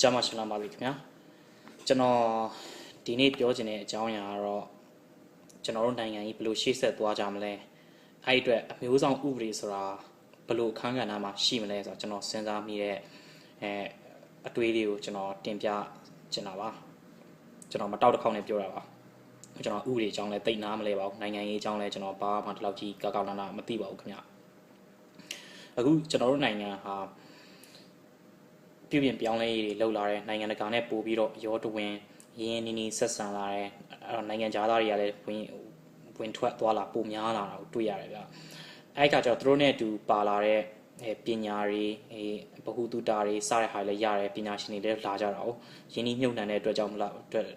ကျမ်းမရှိလာပါပြီခင်ဗျာကျွန်တော်ဒီနေ့ပြောချင်တဲ့အကြောင်းအရာကတော့ကျွန်တော်တို့နိုင်ငံကြီးဘယ်လိုရှေ့ဆက်သွားကြမလဲအဲ့ဒီအတွက်အမျိုးဆောင်ဥပဒေဆိုတာဘယ်လိုအခန်းကဏ္ဍမှာရှိမလဲဆိုတော့ကျွန်တော်စဉ်းစားမိတဲ့အဲအတွေးလေးကိုကျွန်တော်တင်ပြချင်တာပါကျွန်တော်မတောက်တစ်ခေါက်နဲ့ပြောတာပါကျွန်တော်ဥပဒေအကြောင်းလဲတိတ်နားမလဲပါဘူးနိုင်ငံရေးအကြောင်းလဲကျွန်တော်ဘာမှဒီလောက်ကြီးကောက်ကောက်နာနာမသိပါဘူးခင်ဗျအခုကျွန်တော်တို့နိုင်ငံဟာ ပြုပြင်ပြောင်းလဲရေးတွေလှုပ်လာတဲ့နိုင်ငံတကာနဲ့ပို့ပြီးတော့ရောတဝင်ရင်းနှီးနှီးဆက်ဆံလာတဲ့အဲ့တော့နိုင်ငံခြားသားတွေကလည်းဝင်ဝင်ထွက်သွားလာပိုများလာတာကိုတွေ့ရတယ်ဗျအဲ့ကကျတော့သူတို့နဲ့အတူပါလာတဲ့အဲပညာတွေအဲဘ ഹു တုတာတွေစတဲ့ဟာတွေလည်းရတယ်ပညာရှင်တွေလည်းလာကြတာ哦ရင်းနှီးမြှုပ်နှံတဲ့အတွက်ကြောင့်မလားအတွက်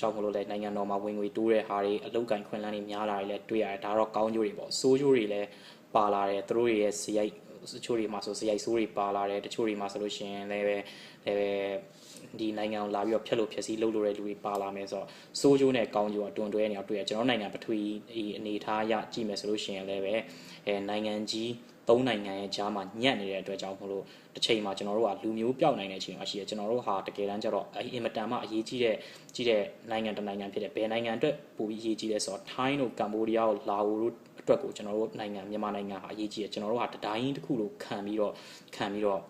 ကြောင့်မလို့လဲနိုင်ငံတော်မှာဝင်ငွေတိုးတဲ့ဟာတွေအလုတ်ကင်ခွင့်လန်းတွေများလာတယ်လည်းတွေ့ရတယ်ဒါတော့ကောင်းကျိုးတွေပေါ့ဆိုးကျိုးတွေလည်းပါလာတယ်သူတို့တွေရဲ့ဇယိုက် တချို့တွေမှာဆိုဇယိုက်ဆိုးတွေပါလာတယ်တချို့တွေမှာဆိုလို့ရှိရင်လည်းပဲလည်းပဲဒီနိုင်ငံကိုလာပြီးတော့ဖျက်လို့ဖျက်ဆီးလုပ်လို့တဲ့လူတွေပါလာမယ်ဆိုတော့စိုးကျိုးနဲ့ကောင်းကျိုးကတွန်တွဲနေအောင်တွေ့ရကျွန်တော်နိုင်ငံပထဝီအနေထားအရကြည့်မယ်ဆိုလို့ရှိရင်လည်းပဲအဲနိုင်ငံကြီး သုံးနိုင်ငံရဲ့ကြားမှာညံ့နေတဲ့အတွက်ကြောင့်မလို့တစ်ချိန်မှာကျွန်တော်တို့ကလူမျိုးပြောက်နိုင်တဲ့အချိန်မှာရှိတယ်ကျွန်တော်တို့ဟာတကယ်တမ်းကျတော့အင်မတန်မှအရေးကြီးတဲ့ကြီးတဲ့နိုင်ငံတစ်နိုင်ငံဖြစ်တယ်ဘယ်နိုင်ငံအတွက်ပိုပြီးအရေးကြီးလဲဆိုတော့ထိုင်းတို့ကမ္ဘောဒီးယားတို့လာအိုတို့အတွက်ကိုကျွန်တော်တို့နိုင်ငံမြန်မာနိုင်ငံဟာအရေးကြီးတယ်ကျွန်တော်တို့ဟာတတိုင်းတစ်ခုလိုခံပြီးတော့ခံပြီးတော့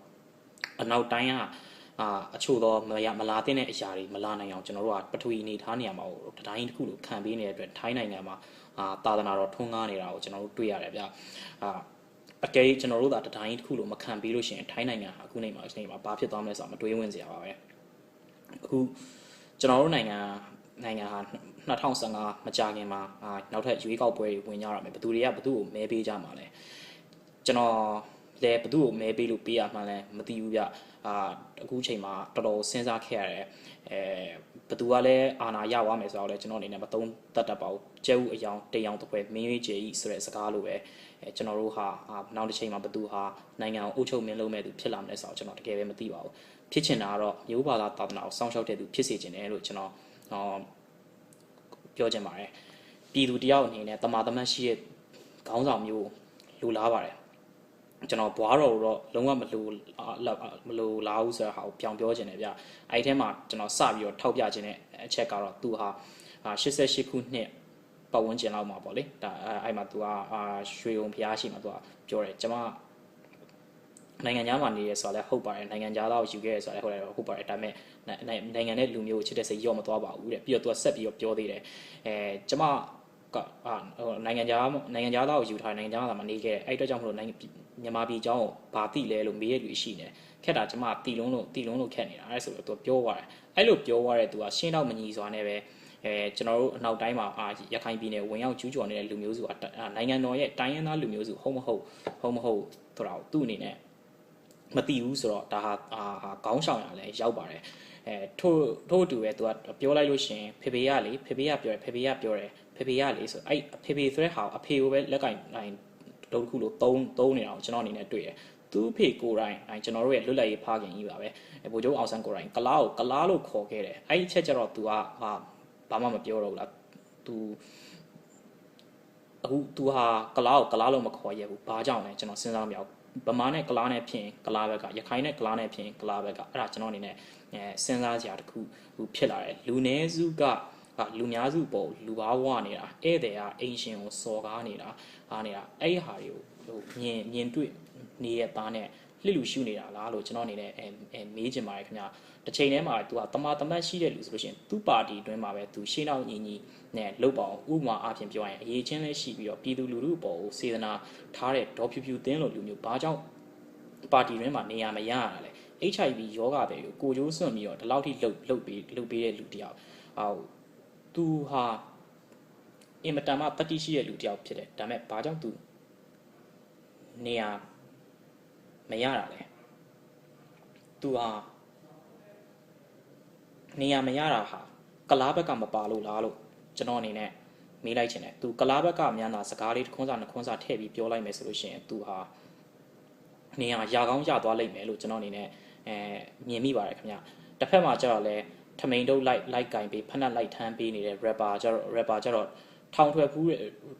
အနောက်တိုင်းကအာအချို့သောမရမလာတဲ့အရာတွေမလာနိုင်အောင်ကျွန်တော်တို့ကပထဝီအနေထားနေရမှာကိုတတိုင်းတစ်ခုလိုခံပေးနေတဲ့အတွက်ထိုင်းနိုင်ငံမှာအာသာသနာတော်ထွန်းကားနေတာကိုကျွန်တော်တို့တွေ့ရတယ်ဗျအာ အကယ်၍ကျွန်တော်တို့သာတတိုင်းတစ်ခုလိုမခံပေးလို့ရှိရင်ထိုင်းနိုင်ငံဟာအခုနေမှာနေမှာဘာဖြစ်သွားမလဲဆိုတာမတွေးဝင်စရာပါပဲအခုကျွန်တော်တို့နိုင်ငံနိုင်ငံဟာ2015မကြခင်မှာအာနောက်ထပ်ရွေးကောက်ပွဲတွေဝင်ကြရမယ်ဘယ်သူတွေကဘယ်သူ့ကိုမဲပေးကြမှာလဲကျွန်တော်လည်းဘယ်သူ့ကိုမဲပေးလို့ပေးရမှန်းလဲမသိဘူးဗျအာအခုချိန်မှာတော်တော်စဉ်းစားခဲ့ရတယ်အဲ ဘယ်သူကလည်းအာဏာရသွားမယ်ဆိုတော့လည်းကျွန်တော်အနေနဲ့မသုံးတတ်တတ်ပါဘူးကျဲဥအယောင်တယောင်တစ်ခွဲမင်းရွေးကျေကြီးဆိုတဲ့စကားလိုပဲအဲကျွန်တော်တို့ဟာနောက်တစ်ချိန်မှာဘယ်သူဟာနိုင်ငံကိုအုပ်ချုပ်မင်းလုပ်မဲ့သူဖြစ်လာမလဲဆိုတော့ကျွန်တော်တကယ်ပဲမသိပါဘူးဖြစ်ချင်တာကတော့မျိုးဘာသာသာသနာကိုစောင့်ရှောက်တဲ့သူဖြစ်စေချင်တယ်လို့ကျွန်တော်ဟောပြောချင်ပါတယ်ပြည်သူတယောက်အနေနဲ့တမာတမတ်ရှိတဲ့ခေါင်းဆောင်မျိုးလူလားပါတယ် ကျွန်တော်ဘွားတော်တော့လုံးဝမလိုမလိုလားဘူးဆိုတာဟာကိုပြောင်ပြောခြင်းတယ်ဗျအဲ့ဒီထဲမှာကျွန်တော်စပြီးတော့ထောက်ပြခြင်းတဲ့အချက်ကတော့သူဟာ88ခုနှစ်ပတ်ဝန်းကျင်လောက်မှာပေါ့လေဒါအဲ့မှာသူကရွှေုံဖျားရှိမှာသူကပြောတယ်ကျွန်မနိုင်ငံသားမှာနေရဲဆိုတာလည်းဟုတ်ပါတယ်နိုင်ငံသားသားကိုယူခဲ့ရဲဆိုတာလည်းဟုတ်တယ်ဟုတ်ပါတယ်ဒါပေမဲ့နိုင်ငံနဲ့လူမျိုးကိုချစ်တဲ့စိတ်ရော့မသွားပါဘူးတဲ့ပြီးတော့သူကဆက်ပြီးတော့ပြောသေးတယ်အဲကျွန်မကနိုင်ငံသားနိုင်ငံသားသားကိုယူထားနိုင်ငံသားသားမှာနေခဲ့အဲ့အတွက်ကြောင့်မလို့နိုင်ငံ မြန်မာပြည်အကြောင်းကိုဘာသိလဲလို့မေးရလူရှိနေခက်တာကျွန်မတီလုံးလို့တီလုံးလို့ခက်နေတာအဲ့ဆိုတော့ तू ပြောသွားတယ်အဲ့လိုပြောသွားတဲ့ तू ကရှင်းတော့မညီစွာနဲ့ပဲအဲကျွန်တော်တို့အနောက်တိုင်းမှာအာရခိုင်ပြည်နယ်ဝင်ရောက်ကျူးကျော်နေတဲ့လူမျိုးစုကနိုင်ငံတော်ရဲ့တိုင်းရင်းသားလူမျိုးစုဟုတ်မဟုတ်ဟုတ်မဟုတ်ဆိုတာကိုသူ့အနေနဲ့မသိဘူးဆိုတော့ဒါဟာအာခေါင်းဆောင်ရလဲရောက်ပါတယ်အဲထို့ထို့တူပဲသူကပြောလိုက်လို့ရှင်ဖေဖေကလေဖေဖေကပြောတယ်ဖေဖေကပြောတယ်ဖေဖေကလေဆိုအဲ့ဖေဖေဆိုတဲ့ဟာအဖေကိုပဲလက်ကင် နိုင်တော့တစ်ခုလို့သုံးသုံးနေတာကိုကျွန်တော်အနေနဲ့တွေ့တယ်သူ့ဖေကိုယ်တိုင်အဲကျွန်တော်တို့ရဲ့လွတ်လပ်ရေးဖခင်ကြီးပါပဲဗိုလ်ချုပ်အောင်ဆန်းကိုယ်တိုင်ကလားကိုကလားလို့ခေါ်ခဲ့တယ်အဲ့ဒီချက်ကျတော့ तू ကဟာဘာမှမပြောတော့ဘူးလား तू အခု तू ဟာကလားကိုကလားလို့မခေါ်ရဘူးဘာကြောင့်လဲကျွန်တော်စဉ်းစားမရဘူးဗမာနဲ့ကလားနဲ့ဖြင့်ကလားဘက်ကရခိုင်နဲ့ကလားနဲ့ဖြင့်ကလားဘက်ကအဲ့ဒါကျွန်တော်အနေနဲ့အဲစဉ်းစားစရာတစ်ခုဖြစ်လာတယ်လူနည်းစုက လူများစုပေါ်လူဘာဝနေတာဧည့်သည်ကအင်ရှင်ကိုစော်ကားနေတာအားနေတာအဲ့ဒီဟာတွေကိုဟိုမြင်မြင်တွေ့နေရသားနဲ့လှစ်လူရှုနေတာလားလို့ကျွန်တော်အနေနဲ့အဲမေးချင်ပါတယ်ခင်ဗျာတစ်ချိန်တည်းမှာ तू ကတမာတမတ်ရှိတဲ့လူဆိုလို့ရှိရင်သူ့ပါတီအတွင်းမှာပဲ तू ရှင်းအောင်ညီညီနဲ့လုတ်ပါအောင်ဥပမာအဖြစ်ပြောရင်အရေးချင်းလည်းရှိပြီးတော့ပြည်သူလူထုအပေါ်ကိုစေတနာထားတဲ့ဒေါ်ဖြူဖြူတင်းလိုလူမျိုးဘာကြောင့်ပါတီတွင်းမှာနေရာမရရတာလဲ HIV ယောဂပဲကိုကိုကျိုးစွန့်ပြီးတော့ဒီလောက်ထိလှုပ်လှုပ်ပြီးလှုပ်ပေးတဲ့လူတယောက်ဟော သူဟာအင်မတန်မှတတိရှိတဲ့လူတယောက်ဖြစ်တယ်ဒါပေမဲ့ဘာကြောင့်သူနေရာမရတာလဲသူဟာနေရာမရတာဟာကလားဘက်ကမပါလို့လားလို့ကျွန်တော်အနေနဲ့မေးလိုက်ချင်တယ်သူကလားဘက်ကမြန်တာစကားလေးတစ်ခွန်းစာနှစ်ခွန်းစာထည့်ပြီးပြောလိုက်မယ်ဆိုလို့ရှိရင်သူဟာနေရာရာကောင်းရသွားလိမ့်မယ်လို့ကျွန်တော်အနေနဲ့အဲမြင်မိပါတယ်ခင်ဗျတစ်ဖက်မှာကျတော့လဲ ထမိန်တုပ်လိုက်လိုက်ကင်ပေးဖက်နှက်လိုက်ထမ်းပေးနေတဲ့ rapper ကျတော့ rapper ကျတော့ထောင်ထွက်ဘူး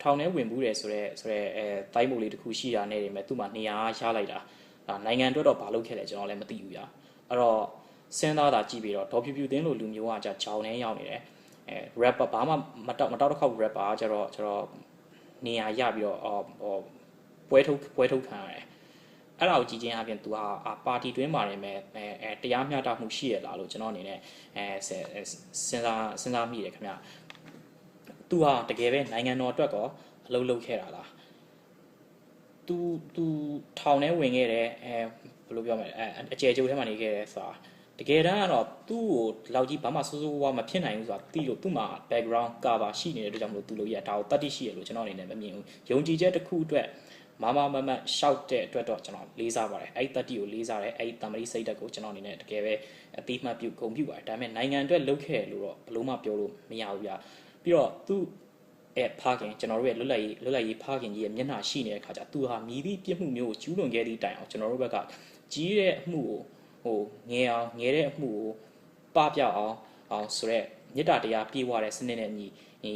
ထောင်ထဲဝင်ဘူးတယ်ဆိုတော့ဆိုတော့အဲတိုင်းမို့လေးတစ်ခုရှိတာနဲ့နေမယ်သူ့မှာနေရာရလိုက်တာနိုင်ငံအတွက်တော့ဘာလုပ်ခဲ့လဲကျွန်တော်လည်းမသိဘူးဗျာအဲ့တော့စဉ်းစားတာကြည့်ပြီးတော့ဒေါ်ဖြူဖြူတင်းလိုလူမျိုးကじゃဂျောင်းနေရောက်နေတယ်အဲ rapper ဘာမှမတောက်မတောက်တစ်ခေါက် rapper ကျတော့ကျတော့နေရာရပြီးတော့အော်ဟောပွဲထုတ်ပွဲထုတ်ခံရတယ် အဲ့ဒါကိုကြည့်ချင်းအပြင်သူဟာပါတီတွင်းမှာနေမဲ့အဲတရားမျှတမှုရှိရလားလို့ကျွန်တော်အနေနဲ့အဲစဉ်းစားစဉ်းစားမိတယ်ခင်ဗျသူဟာတကယ်ပဲနိုင်ငံတော်အတွက်ကောအလုပ်လုပ်ခဲ့တာလားသူသူထောင်ထဲဝင်ခဲ့တယ်အဲဘယ်လိုပြောမလဲအဲအကျယ်ကျိုးထဲမှာနေခဲ့တယ်ဆိုတာတကယ်တမ်းကတော့သူ့ကိုလောက်ကြီးဘာမှစိုးစိုးဝါမဖြစ်နိုင်ဘူးဆိုတာသိလို့သူ့မှာ background cover ရှိနေတဲ့အတွက်ကြောင့်မလို့သူ့လိုရဒါကိုတတ်သိရှိရလို့ကျွန်တော်အနေနဲ့မမြင်ဘူးယုံကြည်ချက်တစ်ခုအတွက် မမမမရှောက်တဲ့အတွက်တော့ကျွန်တော်လေးစားပါတယ်အဲ့တတ်တီကိုလေးစားတယ်အဲ့တမရီစိတ်တက်ကိုကျွန်တော်အနေနဲ့တကယ်ပဲအတိမတ်ပြုဂုဏ်ပြုပါတယ်ဒါပေမဲ့နိုင်ငံအတွက်လုပ်ခဲ့လို့တော့ဘလို့မှပြောလို့မရဘူးဗျာပြီးတော့သူအဲဖားခင်ကျွန်တော်တို့ရဲ့လွတ်လပ်ရေးလွတ်လပ်ရေးဖားခင်ကြီးရဲ့မျက်နှာရှိနေတဲ့ခါကျသူဟာမြည်သည့်ပြစ်မှုမျိုးကိုကျူးလွန်ခဲ့သည့်တိုင်အောင်ကျွန်တော်တို့ဘက်ကကြီးတဲ့အမှုကိုဟိုငယ်အောင်ငယ်တဲ့အမှုကိုပပပြောက်အောင်အောင်ဆိုရက်မေတ္တာတရားပြေဝတဲ့စနစ်နဲ့ညီဒီ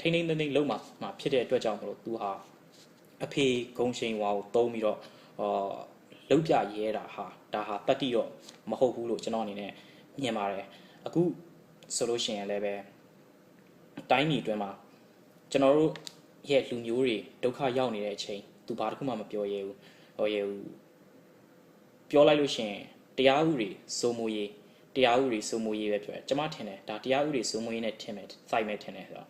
ထိမ့်ထိမ့်သိမ့်သိမ့်လုံးမှာမှာဖြစ်တဲ့အတွက်ကြောင့်မလို့သူဟာ အဖေဂုံရှိန်ဝါကိုတုံးပြီးတော့အော်လောက်ပြရဲတာဟာဒါဟာတတိတော့မဟုတ်ဘူးလို့ကျွန်တော်အနေနဲ့မြင်ပါတယ်အခုဆိုလို့ရှိရင်လည်းပဲတိုင်းပြည်အတွင်းမှာကျွန်တော်တို့ရဲ့လူမျိုးတွေဒုက္ခရောက်နေတဲ့အချိန်သူဘာတစ်ခုမှမပြောရဲဘူးဟောရဲဘူးပြောလိုက်လို့ရှိရင်တရားဥပဒေစိုးမိုးရေးတရားဥပဒေစိုးမိုးရေးပဲပြောတယ်ကျွန်မထင်တယ်ဒါတရားဥပဒေစိုးမိုးရေးနဲ့ထင်မယ်စိုက်မယ်ထင်တယ်ဆိုတော့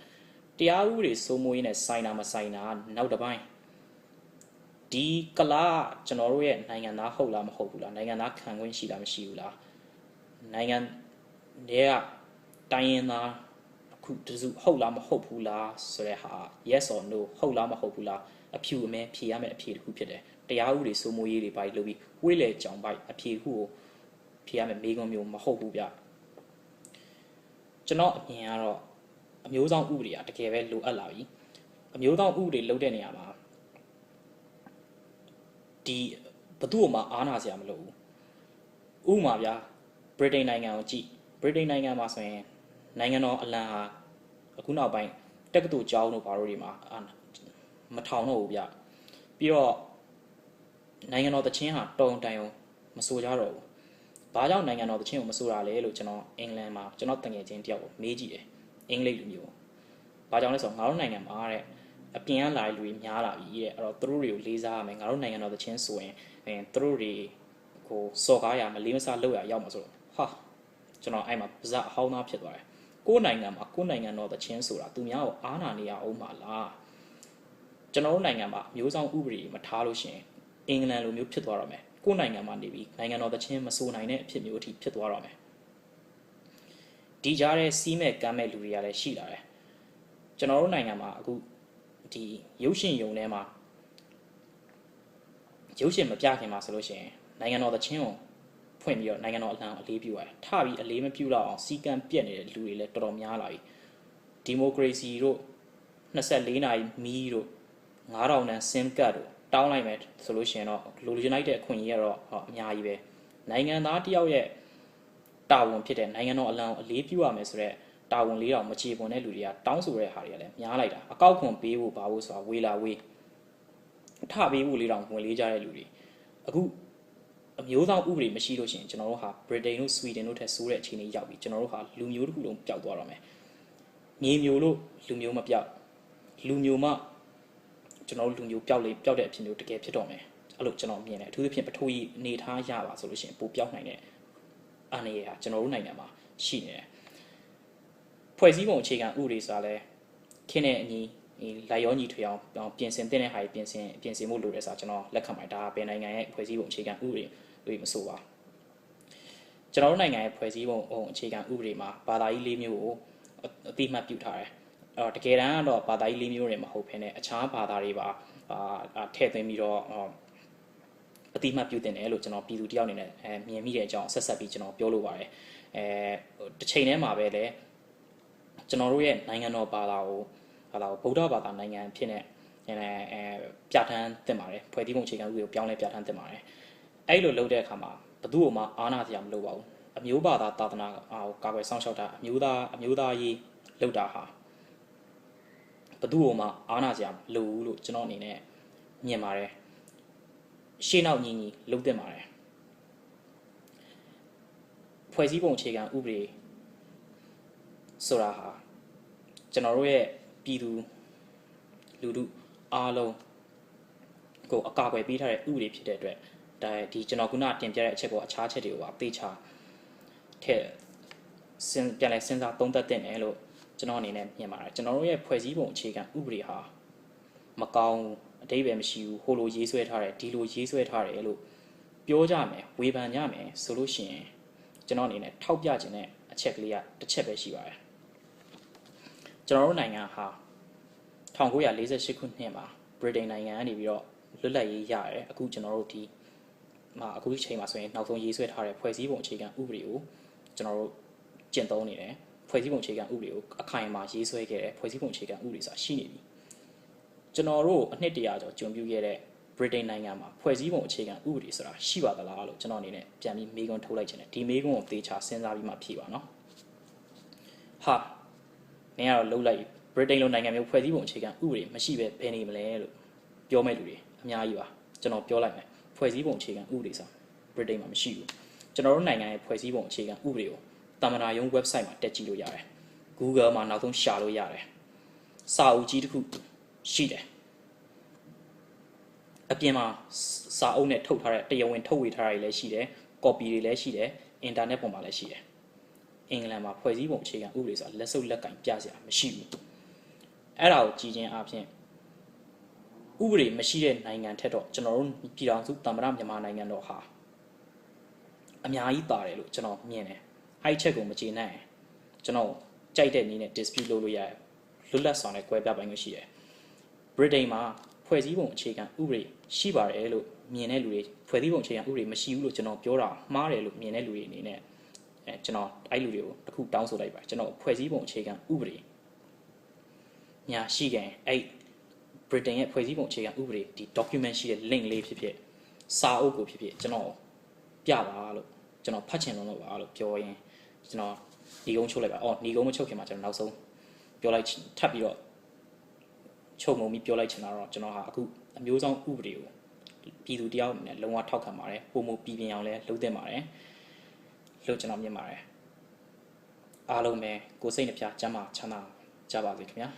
တရားဥပဒေစိုးမိုးရေးနဲ့စိုင်တာမစိုင်တာနောက်တစ်ပိုင်း ဒီကလာကျွန်တော်တို့ရဲ့နိုင်ငံသားဟုတ်လားမဟုတ်ဘူးလားနိုင်ငံသားခံခွင့်ရှိလားမရှိဘူးလားနိုင်ငံတွေကတိုင်းရင်းသားခုတစုဟုတ်လားမဟုတ်ဘူးလားဆိုတဲ့ဟာ yes or no ဟုတ်လားမဟုတ်ဘူးလားအဖြူအမဲဖြေရမယ့်အဖြေတစ်ခုဖြစ်တယ်တရားဥပဒေစိုးမိုးရေးတွေပါလို့ပြီးဝေးလေကြောင်ပိုက်အဖြေခုကိုဖြေရမယ့်မိကုံမျိုးမဟုတ်ဘူးဗျကျွန်တော်အမြင်ကတော့အမျိုးဆောင်ဥပဒေကတကယ်ပဲလိုအပ်လာပြီအမျိုးဆောင်ဥပဒေလုပ်တဲ့နေရာမှာ ဒီဘသူ့မှာအားနာစရာမလိုဘူးဥပမာဗျာဗြိတိန်နိုင်ငံကိုကြည့်ဗြိတိန်နိုင်ငံမှာဆိုရင်နိုင်ငံတော်အလံဟာအခုနောက်ပိုင်းတက္ကသိုလ်ကျောင်းတို့ဘာလို့ဒီမှာမထောင်တော့ဘူးဗျပြီးတော့နိုင်ငံတော်တချင်းဟာတုံတိုင်အောင်မဆိုကြတော့ဘူးဘာကြောင့်နိုင်ငံတော်တချင်းကိုမဆိုတာလဲလို့ကျွန်တော်အင်္ဂလန်မှာကျွန်တော်တငယ်ချင်းတယောက်ကိုမေးကြည့်တယ်အင်္ဂလိပ်လူမျိုးဘာကြောင့်လဲဆိုတော့ငါတို့နိုင်ငံမှာတဲ့ အပြင်ကလာတဲ့လူတွေများလာပြီတဲ့အဲ့တော့သူတို့တွေကိုလေးစားရမယ်ငါတို့နိုင်ငံတော်တချင်းဆိုရင်အဲသူတို့တွေကိုစော်ကားရမလေးမစားလုပ်ရရောက်မှာဆိုတော့ဟာကျွန်တော်အဲ့မှာပါဇက်အဟောင်းသားဖြစ်သွားတယ်ကိုယ်နိုင်ငံမှာကိုယ်နိုင်ငံတော်သချင်းဆိုတာသူများကိုအားနာနေရအောင်မလားကျွန်တော်တို့နိုင်ငံမှာမျိုးဆောင်ဥပဒေမထားလို့ရှိရင်အင်္ဂလန်လိုမျိုးဖြစ်သွားတော့မယ်ကိုယ်နိုင်ငံမှာနေပြီးနိုင်ငံတော်သချင်းမဆိုနိုင်တဲ့အဖြစ်မျိုးအထိဖြစ်သွားတော့မယ်ဒီကြားထဲစီးမဲ့ကမ်းမဲ့လူတွေကလည်းရှိလာတယ်ကျွန်တော်တို့နိုင်ငံမှာအခု ဒီရုပ်ရှင်ယုံထဲမှာရုပ်ရှင်မပြခင်မှာဆိုလို့ရှိရင်နိုင်ငံတော်သချင်းကိုဖွင့်ပြီးတော့နိုင်ငံတော်အလံအလေးပြုရတယ်ထပြီးအလေးမပြုတော့အောင်စီကံပြက်နေတဲ့လူတွေလည်းတော်တော်များလာပြီဒီမိုကရေစီတို့24နာရီမီးတို့9000တန်း sim card တို့တောင်းလိုက်မယ်ဆိုလို့ရှိရင်တော့လူလူနိုင်တဲ့အခွင့်အရေးကတော့အများကြီးပဲနိုင်ငံသားတယောက်ရဲ့တာဝန်ဖြစ်တဲ့နိုင်ငံတော်အလံကိုအလေးပြုရမယ်ဆိုတော့ တာဝန်လေးတော့မချေပွန်တဲ့လူတွေကတောင်းဆိုတဲ့ဟာတွေကလည်းများလိုက်တာအကောက်ခွန်ပေးဖို့ပါဖို့ဆိုတာဝေလာဝေးထပေးဖို့လေးတော့ဝင်လေးကြတဲ့လူတွေအခုအမျိုးသားဥပဒေမရှိလို့ရှိရင်ကျွန်တော်တို့ဟာ Britain တို့ Sweden တို့ထက်ဆိုးတဲ့အခြေအနေရောက်ပြီကျွန်တော်တို့ဟာလူမျိုးတစ်ခုလုံးပျောက်သွားတော့မယ်မြေမျိုးလို့လူမျိုးမပျောက်လူမျိုးမှကျွန်တော်တို့လူမျိုးပျောက်လေပျောက်တဲ့အဖြစ်မျိုးတကယ်ဖြစ်တော့မယ်အဲ့လိုကျွန်တော်မြင်တယ်အထူးသဖြင့်ပထဝီအနေထားရပါဆိုလို့ရှိရင်ပိုပျောက်နိုင်တဲ့အနေအရာကျွန်တော်တို့နိုင်ငံမှာရှိနေတယ် ဖွဲ့စည်းပုံအခြေခံဥပဒေဆိုတာလဲခင်းတဲ့အညီလိုက်ရောညီထွေအောင်ပြင်ဆင်တဲ့ဟာကြီးပြင်ဆင်ပြင်ဆင်မှုလိုတယ်ဆိုတာကျွန်တော်လက်ခံပါတယ်ဒါကဘယ်နိုင်ငံရဲ့ဖွဲ့စည်းပုံအခြေခံဥပဒေလို့မဆိုပါကျွန်တော်တို့နိုင်ငံရဲ့ဖွဲ့စည်းပုံအခြေခံဥပဒေမှာဘာသာရေး၄မျိုးကိုအတိအမှတ်ပြုထားတယ်အဲ့တော့တကယ်တမ်းကတော့ဘာသာရေး၄မျိုးတွေမဟုတ်ဘဲနဲ့အခြားဘာသာတွေပါအာထည့်သွင်းပြီးတော့အတိအမှတ်ပြုတင်တယ်လို့ကျွန်တော်ပြည်သူတယောက်အနေနဲ့အဲမြင်မိတဲ့အကြောင်းဆက်ဆက်ပြီးကျွန်တော်ပြောလိုပါတယ်အဲတစ်ချိန်တည်းမှာပဲလေ ကျွန်တော်တို့ရဲ့နိုင်ငံတော်ဘာသာကိုဘာသာဗုဒ္ဓဘာသာနိုင်ငံဖြစ်နေအဲအဲပြဋ္ဌာန်းတင်ပါတယ်ဖွဲ့စည်းပုံအခြေခံဥပဒေကိုပြောင်းလဲပြဋ္ဌာန်းတင်ပါတယ်အဲ့လိုလုပ်တဲ့အခါမှာဘသူ့ကိုမှအာဏာစရာမလိုပါဘူးအမျိုးဘာသာသာသနာကိုကာကွယ်စောင့်ရှောက်တာအမျိုးသားအမျိုးသားရေးလုပ်တာဟာဘသူ့ကိုမှအာဏာစရာမလိုဘူးလို့ကျွန်တော်အနေနဲ့မြင်ပါတယ်ရှေ့နောက်ညီညီလုပ်တင်ပါတယ်ဖွဲ့စည်းပုံအခြေခံဥပဒေဆိုတာဟာ ကျွန်တော်တို့ရဲ့ပြည်သူလူထုအားလုံးကိုအကာအကွယ်ပေးထားတဲ့ဥပဒေဖြစ်တဲ့အတွက်ဒါဒီကျွန်တော်ခုနတင်ပြတဲ့အချက်ကိုအခြားချက်တွေကိုပါသိချထည့်စဉ်ပြန်လဲစဉ်းစားသုံးသပ်တင်တယ်လို့ကျွန်တော်အနေနဲ့မြင်ပါတယ်ကျွန်တော်တို့ရဲ့ဖွဲ့စည်းပုံအခြေခံဥပဒေဟာမကောင်းဘူးအတိတ်ပဲမရှိဘူးဟိုလိုရေးဆွဲထားတယ်ဒီလိုရေးဆွဲထားတယ်လို့ပြောကြမယ်ဝေဖန်ကြမယ်ဆိုလို့ရှိရင်ကျွန်တော်အနေနဲ့ထောက်ပြခြင်းတဲ့အချက်ကလေးကတစ်ချက်ပဲရှိပါတယ် ကျွန်တော်တို့နိုင်ငံဟာ1948ခုနှစ်မှာဗြိတိန်နိုင်ငံကနေပြီးတော့လွတ်လပ်ရေးရတယ်အခုကျွန်တော်တို့ဒီမှာအခုချိန်မှာဆိုရင်နောက်ဆုံးရေးဆွဲထားတဲ့ဖွဲ့စည်းပုံအခြေခံဥပဒေကိုကျွန်တော်တို့ကျင့်သုံးနေတယ်ဖွဲ့စည်းပုံအခြေခံဥပဒေကိုအခိုင်အမာရေးဆွဲခဲ့တဲ့ဖွဲ့စည်းပုံအခြေခံဥပဒေဆိုတာရှိနေပြီကျွန်တော်တို့အနှစ်တရာကျော်ကြုံပြုခဲ့တဲ့ဗြိတိန်နိုင်ငံမှာဖွဲ့စည်းပုံအခြေခံဥပဒေဆိုတာရှိပါသလားလို့ကျွန်တော်အနေနဲ့ပြန်ပြီးမေးခွန်းထုတ်လိုက်ချင်တယ်ဒီမေးခွန်းကိုသေချာစဉ်းစားပြီးမှဖြေပါနော်ဟာ နင်ကတော့လှုပ်လိုက်ဗြိတိန်လိုနိုင်ငံမျိုးဖွဲ့စည်းပုံအခြေခံဥပဒေမရှိပဲဘယ်နေမလဲလို့ပြောမဲ့လူတွေအများကြီးပါကျွန်တော်ပြောလိုက်မယ်ဖွဲ့စည်းပုံအခြေခံဥပဒေဆိုတာဗြိတိန်မှာမရှိဘူးကျွန်တော်တို့နိုင်ငံရဲ့ဖွဲ့စည်းပုံအခြေခံဥပဒေကိုတာမန်ရုံး website မှာတက်ကြည့်လို့ရတယ် Google မှာနောက်ဆုံးရှာလို့ရတယ်စာအုပ်ကြီးတစ်ခုရှိတယ်အပြင်မှာစာအုပ်နဲ့ထုတ်ထားတဲ့တရားဝင်ထုတ်ဝေထားတာတွေလည်းရှိတယ် copy တွေလည်းရှိတယ် internet ပေါ်မှာလည်းရှိတယ် အင်္ဂလန်မှာဖွဲ့စည်းပုံအခြေခံဥပဒေဆိုတာလက်စုပ်လက်ကင်ပြစရာမရှိဘူးအဲ့ဒါကိုကြည်ချင်းအပြင်ဥပဒေမရှိတဲ့နိုင်ငံထက်တော့ကျွန်တော်တို့ပြည်ထောင်စုတမ္ပရမြန်မာနိုင်ငံတော်ဟာအများကြီးပါတယ်လို့ကျွန်တော်မြင်တယ်အဲ့ချက်ကိုမကျေနပ်ရင်ကျွန်တော်ကြိုက်တဲ့နည်းနဲ့ dispute လုပ်လို့ရတယ်လွတ်လပ်စွာနဲ့ကွဲပြားပိုင်ခွင့်ရှိတယ်ဗြိတိန်မှာဖွဲ့စည်းပုံအခြေခံဥပဒေရှိပါတယ်လို့မြင်တဲ့လူတွေဖွဲ့စည်းပုံအခြေခံဥပဒေမရှိဘူးလို့ကျွန်တော်ပြောတာမှားတယ်လို့မြင်တဲ့လူတွေအနေနဲ့ အဲကျွန်တော်အဲ့လူတွေကိုတခုတောင်းဆိုလိုက်ပါကျွန်တော်ဖွဲ့စည်းပုံအခြေခံဥပဒေညာရှိခင်အဲ့ Britain ရဲ့ဖွဲ့စည်းပုံအခြေခံဥပဒေဒီ document ရှိတဲ့ link လေးဖြစ်ဖြစ်စာအုပ်ကိုဖြစ်ဖြစ်ကျွန်တော်ပြပါလို့ကျွန်တော်ဖတ်ချင်လို့ပါလို့ပြောရင်ကျွန်တော်ညီကုန်းချုပ်လိုက်ပါအော်ညီကုန်းမချုပ်ခင်မှာကျွန်တော်နောက်ဆုံးပြောလိုက်ထပ်ပြီးတော့ချုပ်မုံပြီးပြောလိုက်ချင်တာတော့ကျွန်တော်ဟာအခုအမျိုးဆောင်ဥပဒေကိုပြည်သူတယောက်အနေနဲ့လုံးဝထောက်ခံပါတယ်ပုံမပြည်ပြင်းအောင်လဲလုပ်သင့်ပါတယ် လို့ကျွန်တော်မြင်ပါတယ်အားလုံးပဲကိုယ်စိတ်နှပြချမ်းသာချမ်းသာကြပါစေခင်ဗျာ